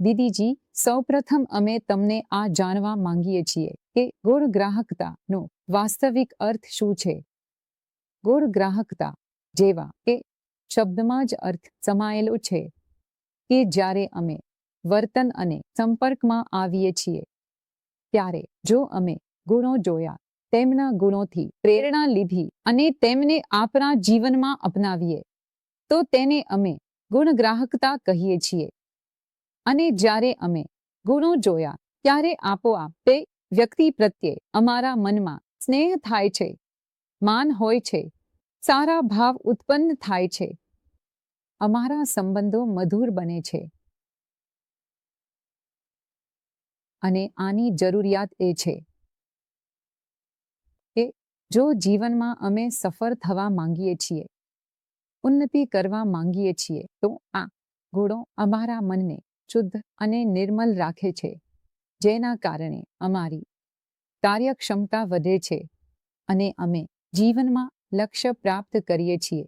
દીદીજી, સૌપ્રથમ અમે તમને આ જાણવા માંગીએ છીએ કે ગુણ ગ્રાહકતાનો વાસ્તવિક અર્થ શું છે? ગુણ ગ્રાહકતા જેવા કે શબ્દમાં જ અર્થ સમાયેલો છે કે જ્યારે અમે વર્તન અને સંપર્કમાં આવીએ છીએ, ત્યારે જો અમે ગુણો જોયા, તેમના ગુણોથી પ્રેરણા લીધી અને તેમને આપણા જીવનમાં અપનાવીએ, તો તેને અમે ગુણગ્રાહકતા કહીએ છીએ. અને જ્યારે અમે ગુણો જોયા, ત્યારે આપોઆપ તે વ્યક્તિ પ્રત્યે અમારા મનમાં સ્નેહ થાય છે, માન હોય છે, સારા ભાવ ઉત્પન્ન થાય છે. અમારા સંબંધો મધુર બને છે. અને આની જરૂરિયાત એ છે કે જો જીવનમાં અમે સફળ થવા માંગીએ છીએ, ઉન્નતિ કરવા માંગીએ છીએ, તો આ ગુણો અમારા મનને શુદ્ધ અને નિર્મલ રાખે છે, જેના કારણે અમારી કાર્યક્ષમતા વધે છે અને અમે જીવનમાં લક્ષ્ય પ્રાપ્ત કરીએ છીએ.